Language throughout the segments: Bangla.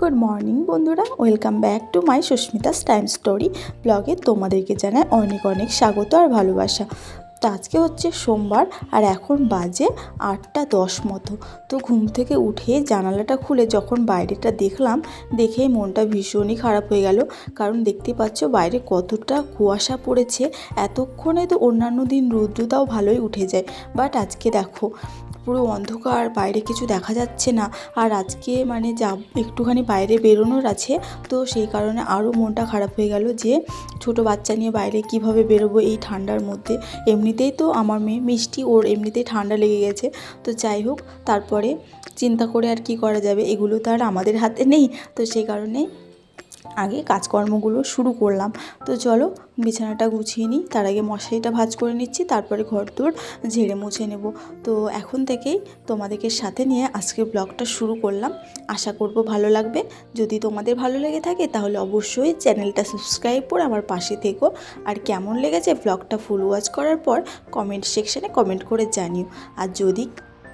গুড মর্নিং বন্ধুরা। Welcome back to my Susmita's time story ব্লগে তোমাদেরকে জানায় অনেক অনেক স্বাগত আর ভালোবাসা। তো আজকে হচ্ছে সোমবার আর এখন বাজে আটটা দশ মতো। তো ঘুম থেকে উঠে জানালাটা খুলে যখন বাইরেটা দেখলাম, দেখেই মনটা ভীষণই খারাপ হয়ে গেল। কারণ দেখতে পাচ্ছ বাইরে কতটা কুয়াশা পড়েছে, এতক্ষণে তো অন্যান্য দিন রৌদ্রতাও ভালোই উঠে যায়। বাট আজকে দেখো পুরো অন্ধকার, বাইরে কিছু দেখা যাচ্ছে না। আর আজকে মানে যা একটুখানি বাইরে বেরোনোর আছে, তো সেই কারণে আরও মনটা খারাপ হয়ে গেল যে ছোট বাচ্চা নিয়ে বাইরে কীভাবে বেরোবো এই ঠান্ডার মধ্যে। এমনিতেই তো আমার মেয়ে মিষ্টি, ওর এমনিতেই ঠান্ডা লেগে গেছে। তো যাই হোক, তারপরে চিন্তা করে আর কি করা যাবে, এগুলো তো আর আমাদের হাতে নেই। তো সেই কারণে আগে কাজকর্মগুলো শুরু করলাম। তো চলো বিছানাটা গুছিয়ে নিই, তার আগে মশারিটা ভাজ করে নিচ্ছি, তারপরে ঘর দোর ঝেড়ে মুছে নেব। তো এখন থেকেই তোমাদেরকে সাথে নিয়ে আজকের ব্লগটা শুরু করলাম। আশা করব ভালো লাগবে। যদি তোমাদের ভালো লেগে থাকে তাহলে অবশ্যই চ্যানেলটা সাবস্ক্রাইব করে আমার পাশে থেকো। আর কেমন লেগেছে ব্লগটা ফুল ওয়াচ করার পর কমেন্ট সেকশানে কমেন্ট করে জানিও। আর যদি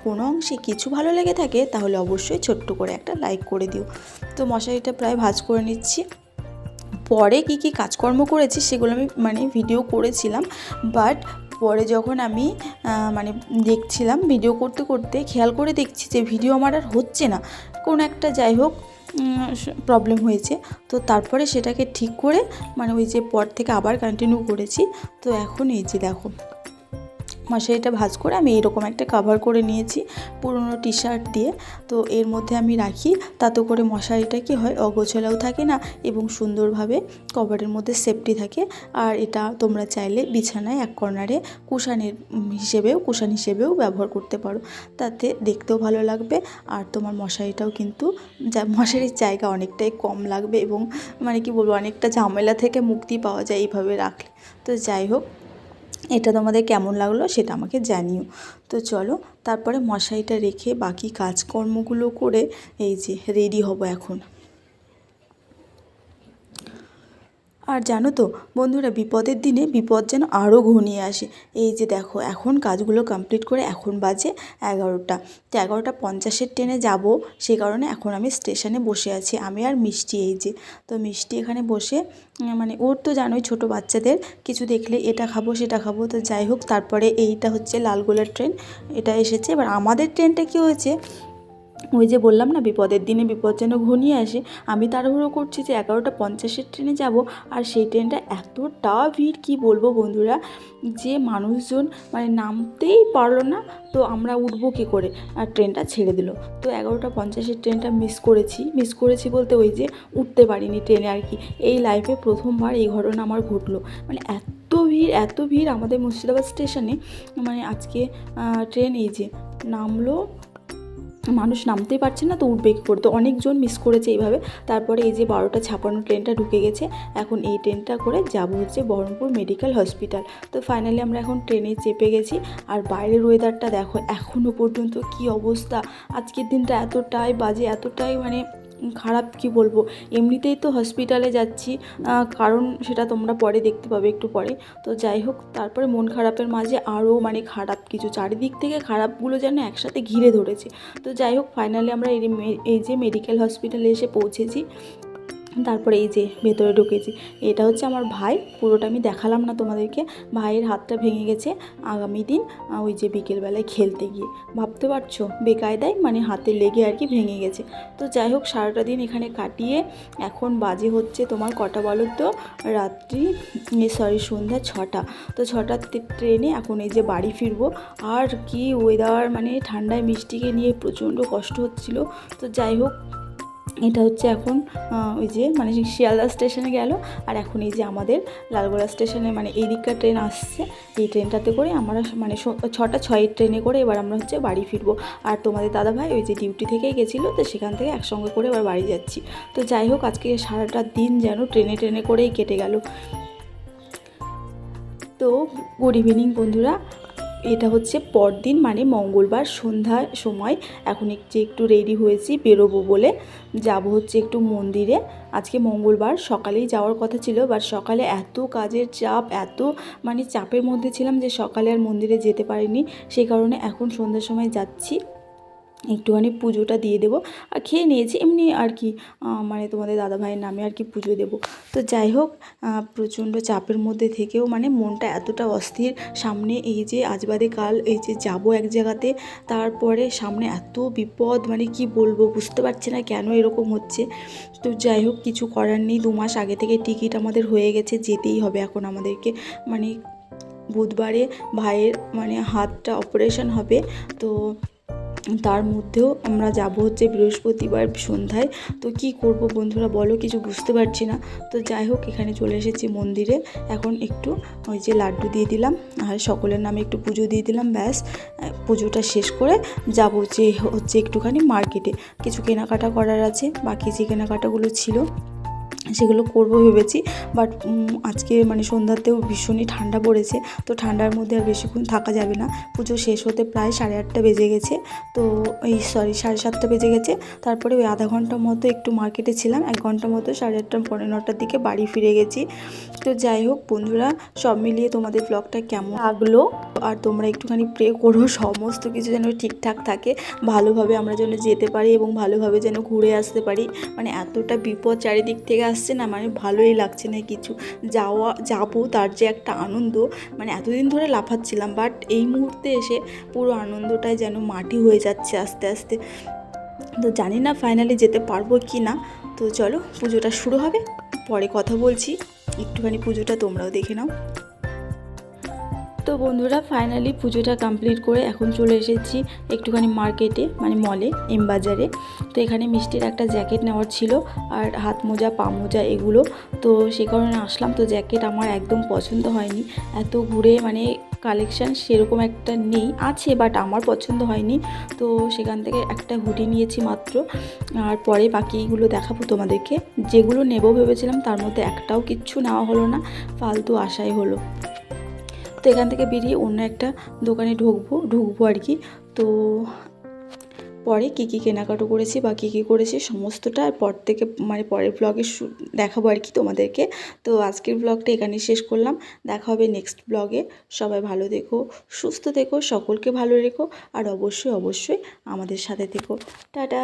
কোনো অংশে কিছু ভালো লেগে থাকে, তাহলে অবশ্যই ছোট্ট করে একটা লাইক করে দিও। তো মশারিটা প্রায় ভাজ করে নিচ্ছি। পরে কি কি কাজকর্ম করেছি সেগুলো আমি মানে ভিডিও করেছিলাম বাট পরে যখন আমি মানে দেখছিলাম ভিডিও করতে করতে খেয়াল করে দেখছি যে ভিডিও আমার আর হচ্ছে না। কোনো একটা যাই হোক প্রবলেম হয়েছে। তো তারপরে সেটাকে ঠিক করে মানে ওই যে পর থেকে আবার কন্টিনিউ করেছি। তো এখন এই যে দেখো মশারিটা ভাঁজ করে আমি এরকম একটা কাভার করে নিয়েছি পুরনো টি শার্ট দিয়ে। তো এর মধ্যে আমি রাখি, তাতে করে মশারিটা কি হয়, অগোছালাও থাকে না এবং সুন্দরভাবে কভারের মধ্যে সেফটি থাকে। আর এটা তোমরা চাইলে বিছানায় এক কর্নারে কুশানের হিসেবেও, কুশান হিসেবেও ব্যবহার করতে পারো। তাতে দেখতেও ভালো লাগবে আর তোমার মশারিটাও কিন্তু মশারির জায়গা অনেকটাই কম লাগবে এবং মানে কি বলব, অনেকটা ঝামেলা থেকে মুক্তি পাওয়া যায় এইভাবে রাখলে। তো যাই হোক এটা তোমাদের কেমন লাগল সেটা আমাকে জানিও। তো চলো, তারপরে মশারিটা রেখে বাকি কাজকর্মগুলো করে এই যে রেডি হব এখন। আর জানো তো, বন্ধুরা, বিপদের দিনে বিপদ যেন আরও ঘনিয়ে আসে। এই যে দেখো, এখন কাজগুলো কমপ্লিট করে এখন বাজে এগারোটা। তো এগারোটা পঞ্চাশের ট্রেনে যাব সেই কারণে এখন আমি স্টেশনে বসে আছি। আমি আর মিষ্টি এই যে। তো মিষ্টি এখানে বসে মানে ওর তো জানোই ছোট বাচ্চাদের, কিছু দেখলে এটা খাব, সেটা খাব। তো যাই হোক, তারপরে এইটা হচ্ছে লালগোলার ট্রেন এটা এসেছে। এবার আমাদের ট্রেনটা কী হয়েছে? ওই যে বললাম না, বিপদের দিনে বিপদ যেন ঘনিয়ে আসে, আমি তাড়াহুড়ো করছি যে এগারোটা পঞ্চাশের ট্রেনে যাব। আর সেই ট্রেনটা এতটা ভিড়, কি বলব বন্ধুরা? যে মানুষজন মানে নামতেই পারল না, তো আমরা উঠবো কী করে? আর ট্রেনটা ছেড়ে দিল। তো এগারোটা পঞ্চাশের ট্রেনটা মিস করেছি। মিস করেছি বলতে ওই যে উঠতে পারিনি ট্রেনে আর কি। এই লাইফে প্রথমবার এই ঘটনা আমার ঘটলো। মানে এত ভিড় এত ভিড় আমাদের মুর্শিদাবাদ স্টেশনে মানে আজকে ট্রেন এই যে নামলো মানুষ নামতেই পারছে না, তো উঠবে করতো অনেকজন মিস করেছে এইভাবে। তারপরে এই যে বারোটা ছাপানো ট্রেনটা ঢুকে গেছে, এখন এই ট্রেনটা করে যাব হচ্ছে বহরমপুর মেডিকেল হসপিটাল। তো ফাইনালি আমরা এখন ট্রেনে চেপে গেছি, আর বাইরের ওয়েদারটা দেখো এখনও পর্যন্ত কি অবস্থা? আজকের দিনটা এতটাই বাজে, এতটাই মানে খারাপ কি বলব? এমনিতেই তো হসপিটালে যাচ্ছি। কারণ সেটা তোমরা পরে দেখতে পাবে একটু পরে। তো যাই হোক, তারপরে মন খারাপের মাঝে আরও মানে খারাপ কিছু, চারিদিক থেকে খারাপগুলো যেন একসাথে ঘিরে ধরেছে। তো যাই হোক ফাইনালি আমরা এই যে মেডিকেল হসপিটালে এসে পৌঁছেছি। তারপরে এই যে ভেতরে ঢুকেছি। এটা হচ্ছে আমার ভাই। পুরোটা আমি দেখালাম না তোমাদেরকে। ভাইয়ের হাতটা ভেঙে গেছে আগামী দিন ওই যে বিকেলবেলায় খেলতে গিয়ে। ভাবতে পারছ? বেকায়দায় মানে হাতে লেগে আর কি ভেঙে গেছে। তো যাই হোক, সারাটা দিন এখানে কাটিয়ে এখন বাজে হচ্ছে তোমার কটা বলো তো? রাত্রি সরি সন্ধ্যা ছটা। তো ছটার ট্রেনে এখন এই যে বাড়ি ফিরবো। আর কি ওয়েদার মানে ঠান্ডায় মিষ্টিকে নিয়ে প্রচণ্ড কষ্ট হচ্ছিল। তো যাই হোক এটা হচ্ছে এখন ওই যে মানে শিয়ালদা স্টেশনে গেল, আর এখন এই যে আমাদের লালগোলা স্টেশনে মানে এই দিককার ট্রেন আসছে, এই ট্রেনটাতে করে আমরা মানে ছটা ছয়ের ট্রেনে করে এবার আমরা হচ্ছে বাড়ি ফিরবো। আর তোমাদের দাদাভাই ওই যে ডিউটি থেকেই গেছিল, তো সেখান থেকে একসঙ্গে করে এবার বাড়ি যাচ্ছি। তো যাই হোক, আজকে সারাটা দিন যেন ট্রেনে ট্রেনে করেই কেটে গেল। তো গুড ইভিনিং বন্ধুরা। এটা হচ্ছে পরদিন মানে মঙ্গলবার সন্ধ্যার সময়। এখন একটু একটু রেডি হয়েছি, বেরোবো বলে। যাব হচ্ছে একটু মন্দিরে। আজকে মঙ্গলবার, সকালেই যাওয়ার কথা ছিল বাট সকালে এত কাজের চাপ, এত মানে চাপের মধ্যে ছিলাম যে সকালে আর মন্দিরে যেতে পারিনি। সেই কারণে এখন সন্ধ্যার সময় যাচ্ছি। একটুখানি পুজোটা দিয়ে দেবো। আর খেয়ে নিয়েছি, এমনি আর কি মানে তোমাদের দাদা ভাইয়ের নামে আর কি পুজো দেবো। তো যাই হোক প্রচণ্ড চাপের মধ্যে থেকেও মানে মনটা এতটা অস্থির, সামনে এই যে আজ বাদে কাল এই যে যাব এক জায়গাতে, তারপরে সামনে এত বিপদ মানে কি বলব, বুঝতে পারছি না কেন এরকম হচ্ছে। তো যাই হোক, কিছু করার নেই, দু মাস আগে থেকে টিকিট আমাদের হয়ে গেছে, যেতেই হবে এখন আমাদেরকে। মানে বুধবারে ভাইয়ের মানে হাতটা অপারেশন হবে, তো তার মধ্যেও আমরা যাব হচ্ছে বৃহস্পতিবার সন্ধ্যায়। তো কি করব বন্ধুরা বলো, কিছু বুঝতে পারছি না। তো যাই হোক, এখানে চলে এসেছি মন্দিরে। এখন একটু ওই যে লাড্ডু দিয়ে দিলাম, আর সকলের নামে একটু পুজো দিয়ে দিলাম, ব্যাস। পুজোটা শেষ করে যাব যে হচ্ছে একটুখানি মার্কেটে। কিছু কেনাকাটা করার আছে, বাকি যে কেনাকাটাগুলো ছিল সেগুলো করব ভেবেছি। বাট আজকে মানে সন্ধ্যাতেও ভীষণই ঠান্ডা পড়েছে। তো ঠান্ডার মধ্যে আর বেশিক্ষণ থাকা যাবে না। পুজো শেষ হতে প্রায় সাড়ে আটটা বেজে গেছে। তো এই সরি সাড়ে সাতটা বেজে গেছে। তারপরে ওই আধা ঘণ্টা মতো একটু মার্কেটে ছিলাম। এক ঘণ্টা মতো সাড়ে আটটা পনেরো নটার দিকে বাড়ি ফিরে গেছি। তো যাই হোক বন্ধুরা, সব মিলিয়ে তোমাদের ব্লগটা কেমন লাগল? আর তোমরা একটুখানি প্রে করো, সমস্ত কিছু যেন ঠিকঠাক থাকে। ভালোভাবে আমরা যেন যেতে পারি এবং ভালোভাবে যেন ঘুরে আসতে পারি। মানে এতটা বিপদ চারিদিক থেকে আসছে না মানে ভালোই লাগছে না কিছু। যাওয়া, যাব তার যে একটা আনন্দ মানে এতদিন ধরে লাফাচ্ছিলাম বাট এই মুহূর্তে এসে পুরো আনন্দটাই যেন মাটি হয়ে যাচ্ছে আস্তে আস্তে। তো জানি না ফাইনালি যেতে পারব কি না তো চলো পুজোটা শুরু হবে, পরে কথা বলছি। একটুখানি পুজোটা তোমরাও দেখে নাও। তো বন্ধুরা ফাইনালি পুজোটা কমপ্লিট করে এখন চলে এসেছি একটুখানি মার্কেটে মানে মলে এম বাজারে। তো এখানে মিষ্টির একটা জ্যাকেট নেওয়ার ছিল আর হাত মোজা, পা মোজা এগুলো। তো সে কারণে আসলাম, তো জ্যাকেট আমার একদম পছন্দ হয়নি। এত ঘুরে মানে কালেকশান সেরকম একটা নেই, আছে বাট আমার পছন্দ হয়নি। তো সেখান থেকে একটা হুডি নিয়েছি মাত্র। আর পরে বাকিগুলো দেখাবো তোমাদেরকে। যেগুলো নেব ভেবেছিলাম তার মধ্যে একটাও কিচ্ছু নেওয়া হলো না, ফালতু আশাই হলো। তো এখান থেকে বেরিয়ে অন্য একটা দোকানে ঢুকবো ঢুকবো আর কি। তো পরে কী কী কেনাকাটা করেছি বা কী কী করেছি সমস্তটা আর পর থেকে মানে পরের ব্লগে দেখাবো আর কি তোমাদেরকে। তো আজকের ব্লগটা এখানেই শেষ করলাম। দেখা হবে নেক্সট ব্লগে সবাই ভালো দেখো সুস্থ থেকো, সকলকে ভালো রেখো আর অবশ্যই অবশ্যই আমাদের সাথে থেকো। টাটা!